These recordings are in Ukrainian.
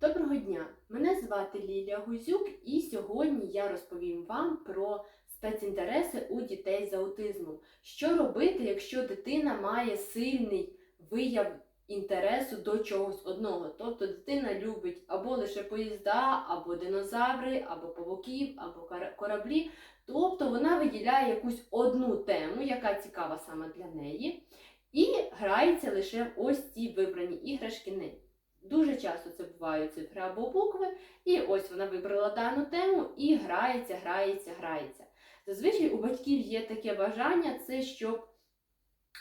Доброго дня! Мене звати Лілія Гузюк, і сьогодні я розповім вам про спецінтереси у дітей з аутизмом. Що робити, якщо дитина має сильний вияв інтересу до чогось одного? Тобто дитина любить або лише поїзда, або динозаври, або павуків, або кораблі. Тобто вона виділяє якусь одну тему, яка цікава саме для неї, і грається лише в ось ці вибрані іграшки неї. Дуже часто це бувають цифри або букви, і ось вона вибрала дану тему і грається, грається, грається. Зазвичай у батьків є таке бажання, це щоб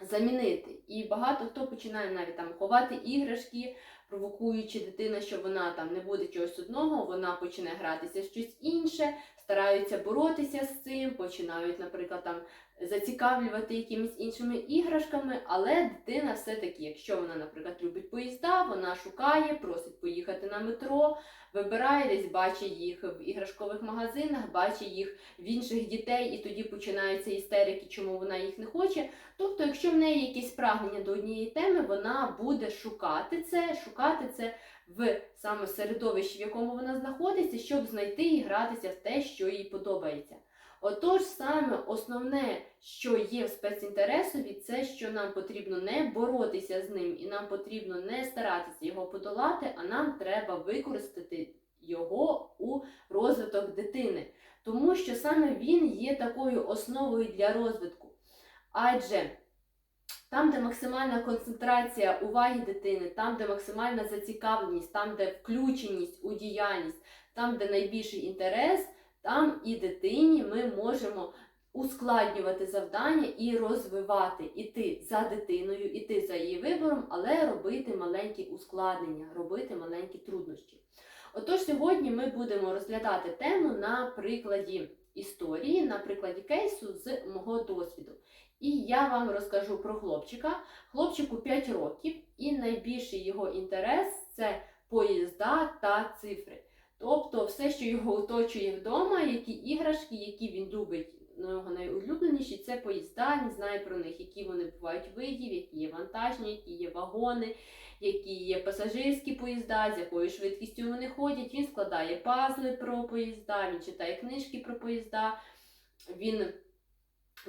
замінити. І багато хто починає навіть там ховати іграшки, провокуючи дитину, що вона там не буде чогось одного, вона почне гратися щось інше, стараються боротися з цим, починають, наприклад, там зацікавлювати якимись іншими іграшками, але дитина все-таки, якщо вона, наприклад, любить поїзда, вона шукає, просить поїхати на метро, вибирає десь, бачить їх в іграшкових магазинах, бачить їх в інших дітей, і тоді починаються істерики, чому вона їх не хоче. Тобто, якщо в неї якісь прагнення до однієї теми, вона буде шукати це, шукати це в саме середовищі, в якому вона знаходиться, щоб знайти і гратися в те, що їй подобається. Отож, саме основне, що є в спецінтересові, це що нам потрібно не боротися з ним, і нам потрібно не старатися його подолати, а нам треба використати його у розвиток дитини. Тому що саме він є такою основою для розвитку. Адже там, де максимальна концентрація уваги дитини, там, де максимальна зацікавленість, там, де включеність у діяльність, там, де найбільший інтерес, там і дитині ми можемо ускладнювати завдання і розвивати, іти за дитиною, іти за її вибором, але робити маленькі ускладнення, робити маленькі труднощі. Отож, сьогодні ми будемо розглядати тему на прикладі історії, на прикладі кейсу з мого досвіду. І я вам розкажу про хлопчика. Хлопчику 5 років, і найбільший його інтерес це поїзда та цифри. Тобто все, що його оточує вдома, які іграшки, які він любить, ну, його найулюбленіші, це поїзда, він знає про них, які вони бувають видів, які є вантажні, які є вагони, які є пасажирські поїзда, з якою швидкістю вони ходять. Він складає пазли про поїзда, він читає книжки про поїзда, він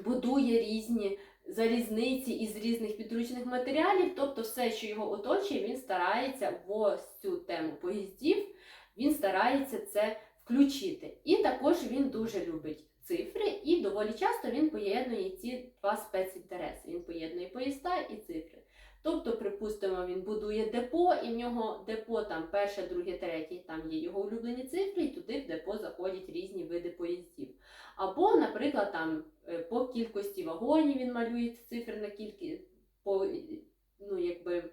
будує різні залізниці із різних підручних матеріалів. Тобто, все, що його оточує, він старається в цю тему поїздів він старається це включити. І також він дуже любить цифри, і доволі часто він поєднує ці два спецінтереси. Він поєднує поїзда і цифри. Тобто, припустимо, він будує депо, і в нього депо там перше, друге, третє, там є його улюблені цифри, і туди в депо заходять різні види поїздів. Або, наприклад, там е, по кількості вагонів він малює цифри на кількість, по, ну, якби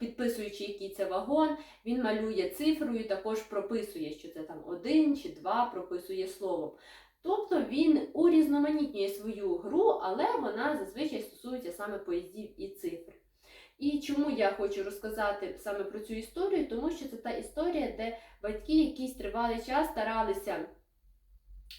підписуючи, який це вагон, він малює цифрою, також прописує, що це там один чи два, прописує словом. Тобто він урізноманітнює свою гру, але вона зазвичай стосується саме поїздів і цифр. І чому я хочу розказати саме про цю історію? Тому що це та історія, де батьки якийсь тривалий час старалися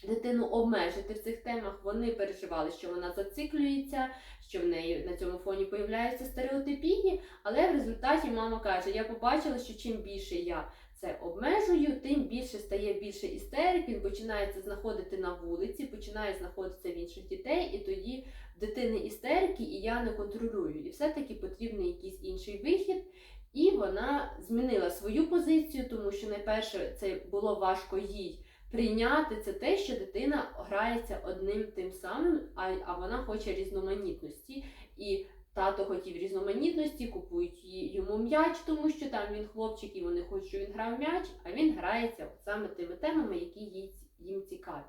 дитину обмежити в цих темах. Вони переживали, що вона зациклюється, що в неї на цьому фоні появляються стереотипії, але в результаті мама каже: я побачила, що чим більше я це обмежую, тим більше стає більше істерик, він починає це знаходити на вулиці, починає знаходитися в інших дітей, і тоді в дитини істерики, і я не контролюю. І все-таки потрібний якийсь інший вихід. І вона змінила свою позицію, тому що найперше це було важко їй прийняти це те, що дитина грається одним тим самим, а, а вона хоче різноманітності. І тато хотів різноманітності, купують йому м'яч, тому що там він хлопчик, і вони хочуть, щоб він грав м'яч, а він грається саме тими темами, які їм цікаві.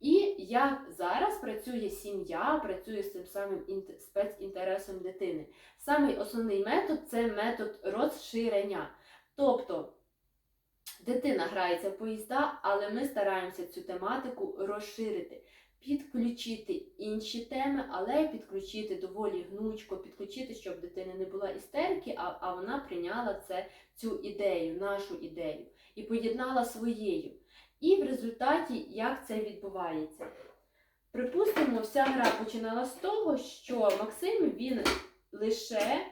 І як зараз працює сім'я, працює з цим самим спецінтересом дитини. Самий основний метод це метод розширення. Тобто дитина грається в поїзда, але ми стараємося цю тематику розширити, підключити інші теми, але підключити доволі гнучко, підключити, щоб в дитини не була істерики, а, а вона прийняла це, цю ідею, нашу ідею, і поєднала своєю. І в результаті як це відбувається? Припустимо, вся гра починала з того, що Максим він лише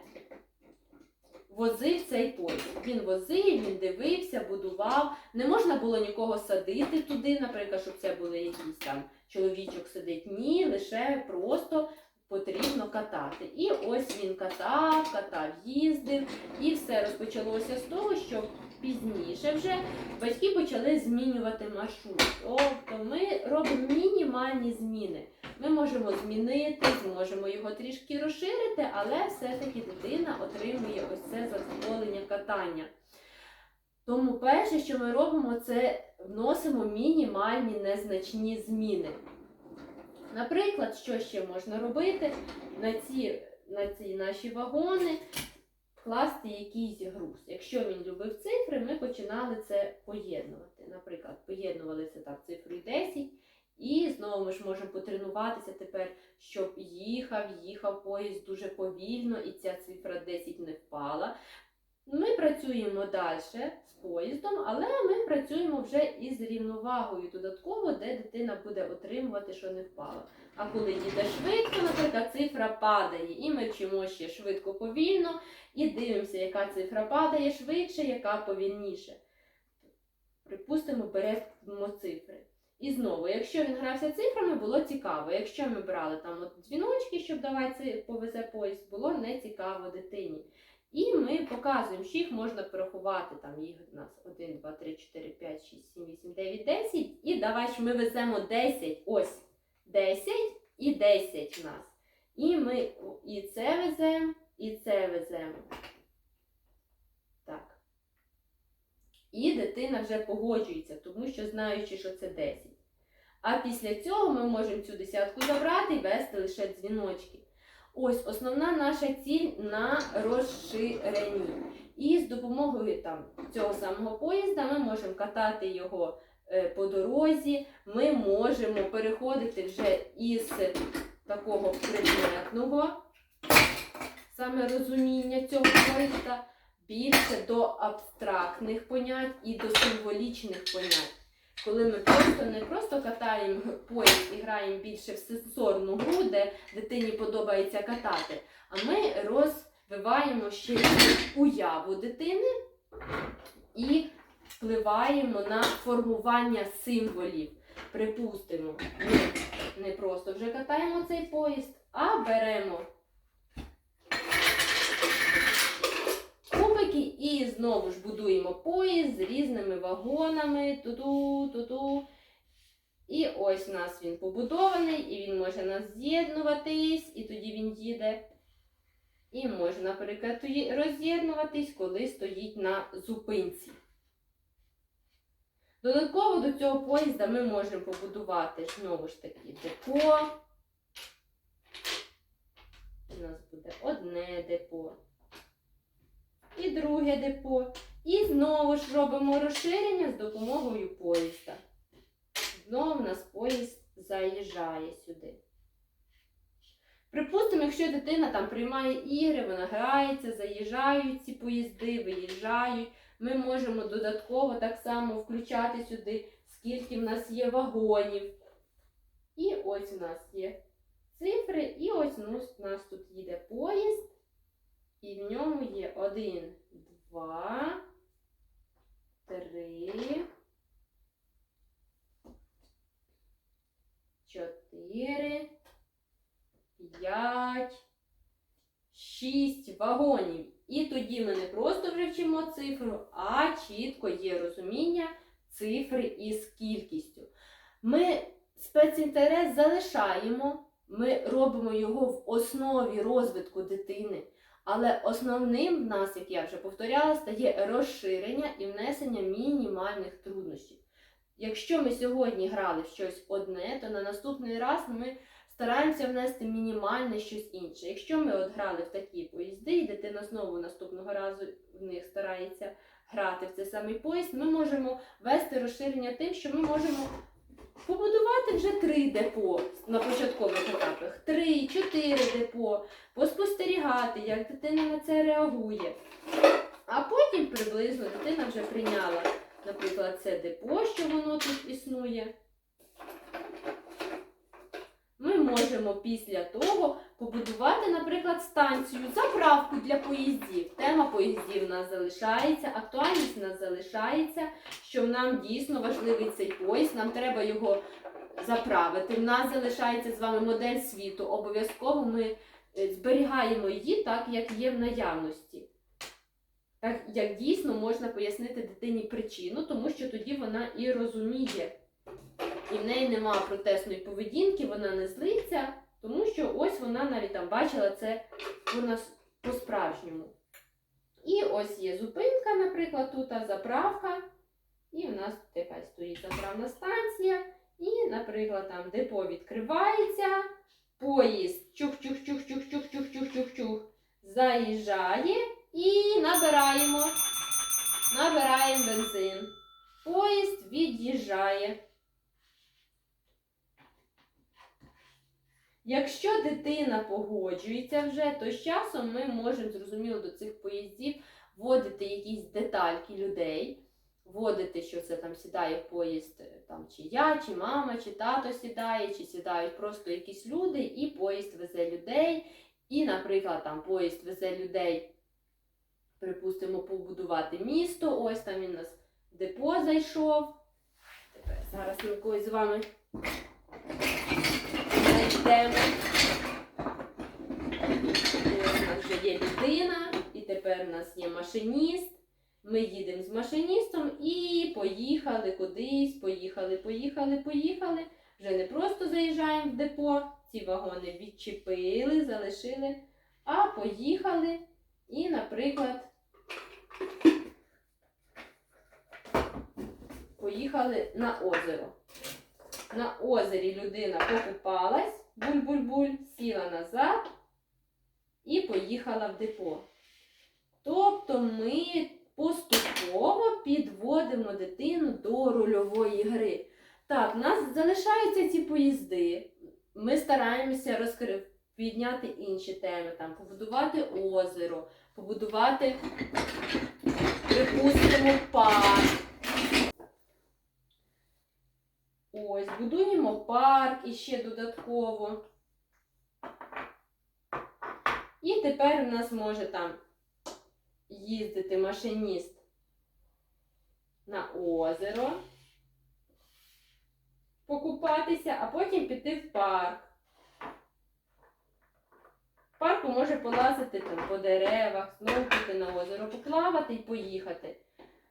возив цей поїзд. Він возив, він дивився, будував. Не можна було нікого садити туди, наприклад, щоб це були якісь там чоловічок сидить. Ні, лише просто потрібно катати. І ось він катав, катав, їздив, і все розпочалося з того, що пізніше вже батьки почали змінювати маршрут. Тобто ми робимо мінімальні зміни. Ми можемо змінити, зможемо його трішки розширити, але все-таки дитина отримує ось це задоволення катання. Тому перше, що ми робимо, це вносимо мінімальні незначні зміни. Наприклад, що ще можна робити на ці, на ці наші вагони, класти якийсь груз. Якщо він любив цифри, ми починали це поєднувати. Наприклад, поєднували це так цифрою 10, і знову ми ж можемо потренуватися тепер, щоб їхав, їхав поїзд дуже повільно, і ця цифра 10 не впала. Ми працюємо далі з поїздом, але ми працюємо вже із рівновагою додатково, де дитина буде отримувати, що не впало. А коли їде швидко, наприклад, цифра падає, і ми вчимо ще швидко повільно, і дивимося, яка цифра падає швидше, яка повільніше. Припустимо, беремо цифри. І знову, якщо він грався цифрами, було цікаво. Якщо ми брали там от дзвіночки, щоб давати повезе поїзд, було не цікаво дитині. І ми показуємо, що їх можна порахувати. Там їх у нас 1, 2, 3, 4, 5, 6, 7, 8, 9, 10. І давай ж ми веземо 10. Ось 10 і 10 в нас. І ми і це веземо, і це веземо. Так. І дитина вже погоджується, тому що знаючи, що це 10. А після цього ми можемо цю десятку забрати і вести лише дзвіночки. Ось основна наша ціль на розширенні. І з допомогою там, цього самого поїзда ми можемо катати його е, по дорозі, ми можемо переходити вже із такого предметного саме розуміння цього поїзда більше до абстрактних понять і до символічних понять. Коли ми просто не просто катаємо поїзд і граємо більше в сенсорну гру, де дитині подобається катати, а ми розвиваємо ще уяву дитини і впливаємо на формування символів. Припустимо, ми не просто вже катаємо цей поїзд, а беремо кубики і знову ж будуємо поїзд з різними вагонами. Ту-ту, ту-ту. І ось у нас він побудований, і він може нас з'єднуватись, і тоді він їде. І може, наприклад, роз'єднуватись, коли стоїть на зупинці. Додатково до цього поїзда ми можемо побудувати знову ж таки депо. У нас буде одне депо і друге депо. І знову ж робимо розширення з допомогою поїзда. Знову в нас поїзд заїжджає сюди. Припустимо, якщо дитина там приймає ігри, вона грається, заїжджають ці поїзди, виїжджають. Ми можемо додатково так само включати сюди, скільки в нас є вагонів. І ось у нас є цифри, і ось у нас тут їде поїзд. І в ньому є один, два, три, чотири, п'ять, шість вагонів. І тоді ми не просто вже вчимо цифру, а чітко є розуміння цифри із кількістю. Ми спецінтерес залишаємо, ми робимо його в основі розвитку дитини. Але основним в нас, як я вже повторяла, стає розширення і внесення мінімальних труднощів. Якщо ми сьогодні грали в щось одне, то на наступний раз ми стараємося внести мінімальне щось інше. Якщо ми от грали в такі поїзди, і дитина знову наступного разу в них старається грати в цей самий поїзд, ми можемо вести розширення тим, що ми можемо побудувати вже три депо на початкових етапах, три, чотири депо, поспостерігати, як дитина на це реагує. А потім приблизно дитина вже прийняла, наприклад, це депо, що воно тут існує. Ми можемо після того побудувати, наприклад, станцію, заправку для поїздів. Тема поїздів у нас залишається, актуальність у нас залишається, що нам дійсно важливий цей поїзд, нам треба його заправити. У нас залишається з вами модель світу. Обов'язково ми е, зберігаємо її так, як є в наявності. Так, як дійсно можна пояснити дитині причину, тому що тоді вона і розуміє. І в неї немає протестної поведінки, вона не злиться, тому що ось вона навіть там бачила це по-справжньому. І ось є зупинка, наприклад, тут заправка. І в нас тут якась стоїть заправна станція. І, наприклад, там депо відкривається, поїзд чух-чух-чух-чух-чух-чух-чух-чух заїжджає і набираємо. Набираємо бензин. Поїзд від'їжджає. Якщо дитина погоджується вже, то з часом ми можемо зрозуміло до цих поїздів вводити якісь детальки людей, вводити, що це там сідає поїзд е, там, чи я, чи мама, чи тато сідає, чи сідають просто якісь люди, і поїзд везе людей. І, наприклад, там поїзд везе людей, припустимо, побудувати місто. Ось там він у нас депо зайшов. Тепер зараз ми з вами Ось у нас вже є людина, і тепер у нас є машиніст. Ми їдемо з машиністом і поїхали кудись, поїхали, поїхали, поїхали. Вже не просто заїжджаємо в депо, ці вагони відчепили, залишили, а поїхали і, наприклад, поїхали на озеро. На озері людина покупалась, буль-буль-буль, сіла назад і поїхала в депо. Тобто ми поступово підводимо дитину до рольової гри. Так, у нас залишаються ці поїзди. Ми стараємося розкри... підняти інші теми, там, побудувати озеро, побудувати, припустимо, парк. Ось, будуємо парк іще додатково. І тепер у нас може там їздити машиніст на озеро, покупатися, а потім піти в парк. В парку може полазити там по деревах, знову піти на озеро, поплавати і поїхати.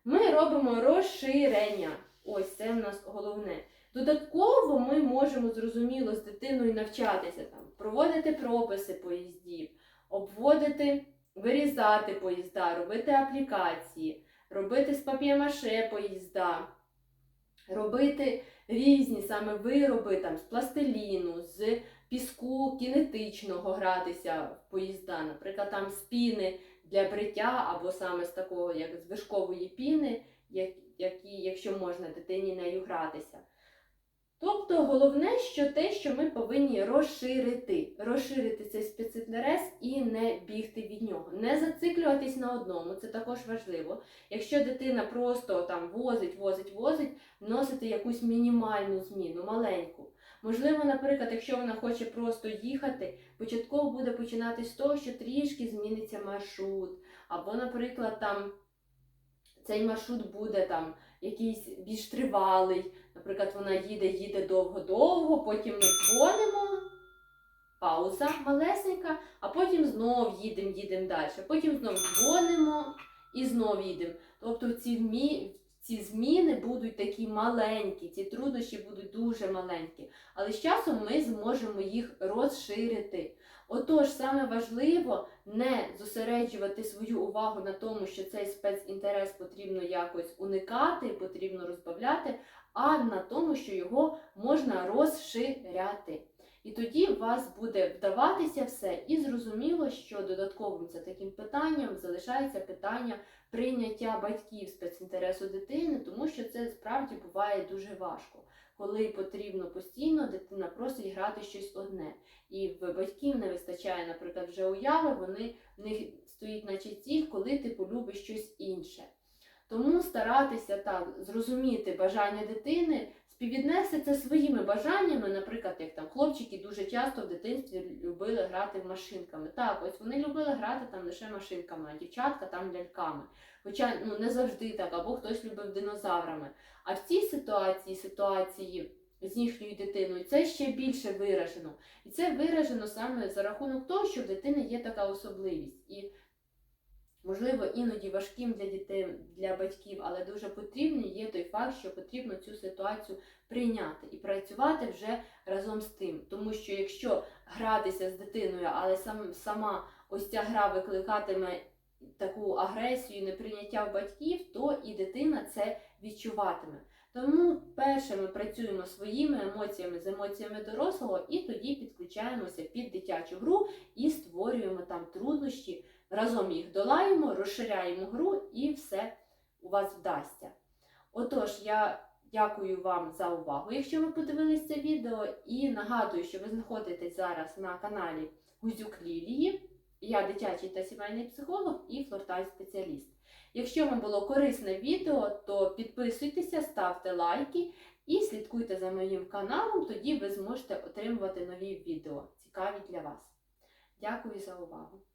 Ми робимо розширення. Ось це в нас головне. Додатково ми можемо зрозуміло з дитиною навчатися там, проводити прописи поїздів, обводити, вирізати поїзда, робити аплікації, робити з пап'ємаше поїзда, робити різні саме вироби там, з пластиліну, з піску кінетичного гратися в поїзда, наприклад, там з піни для бриття або саме з такого, як з вишкової піни, як- які, якщо можна дитині нею гратися. Тобто головне, що те, що ми повинні розширити, розширити цей спецінтерес і не бігти від нього, не зациклюватись на одному, це також важливо. Якщо дитина просто там возить, возить, возить, вносити якусь мінімальну зміну, маленьку. Можливо, наприклад, якщо вона хоче просто їхати, початково буде починати з того, що трішки зміниться маршрут, або, наприклад, там цей маршрут буде там якийсь більш тривалий. Наприклад, вона їде, їде довго-довго, потім ми дзвонимо, пауза малесенька, а потім знов їдемо, їдемо далі. Потім знов дзвонимо і знов їдемо. Тобто ці, вмі... ці зміни будуть такі маленькі, ці труднощі будуть дуже маленькі. Але з часом ми зможемо їх розширити. Отож, саме важливо не зосереджувати свою увагу на тому, що цей спецінтерес потрібно якось уникати, потрібно розбавляти, а на тому, що його можна розширяти. І тоді у вас буде вдаватися все, і зрозуміло, що додатковим це таким питанням залишається питання прийняття батьків спецінтересу дитини, тому що це справді буває дуже важко, коли потрібно постійно дитина просить грати щось одне. І в батьків не вистачає, наприклад, вже уяви, вони в них стоїть наче ціль, коли ти полюбиш щось інше. Тому старатися так зрозуміти бажання дитини, співвіднести це своїми бажаннями, наприклад, як там хлопчики дуже часто в дитинстві любили грати машинками. Так, ось вони любили грати там лише машинками, а дівчатка там ляльками. Хоча ну не завжди так, або хтось любив динозаврами. А в цій ситуації, ситуації з їхньою дитиною, це ще більше виражено. І це виражено саме за рахунок того, що в дитини є така особливість. І можливо, іноді важким для дітей, для батьків, але дуже потрібним є той факт, що потрібно цю ситуацію прийняти і працювати вже разом з тим. Тому що якщо гратися з дитиною, але сам, сама ось ця гра викликатиме таку агресію, неприйняття в батьків, то і дитина це відчуватиме. Тому перше ми працюємо своїми емоціями з емоціями дорослого, і тоді підключаємося під дитячу гру і створюємо там труднощі, разом їх долаємо, розширяємо гру і все у вас вдасться. Отож, я дякую вам за увагу, якщо ви подивилися це відео, і нагадую, що ви знаходитесь зараз на каналі Гузюк Лілії. Я дитячий та сімейний психолог і флорталь-спеціаліст. Якщо вам було корисне відео, то підписуйтеся, ставте лайки і слідкуйте за моїм каналом, тоді ви зможете отримувати нові відео, цікаві для вас. Дякую за увагу!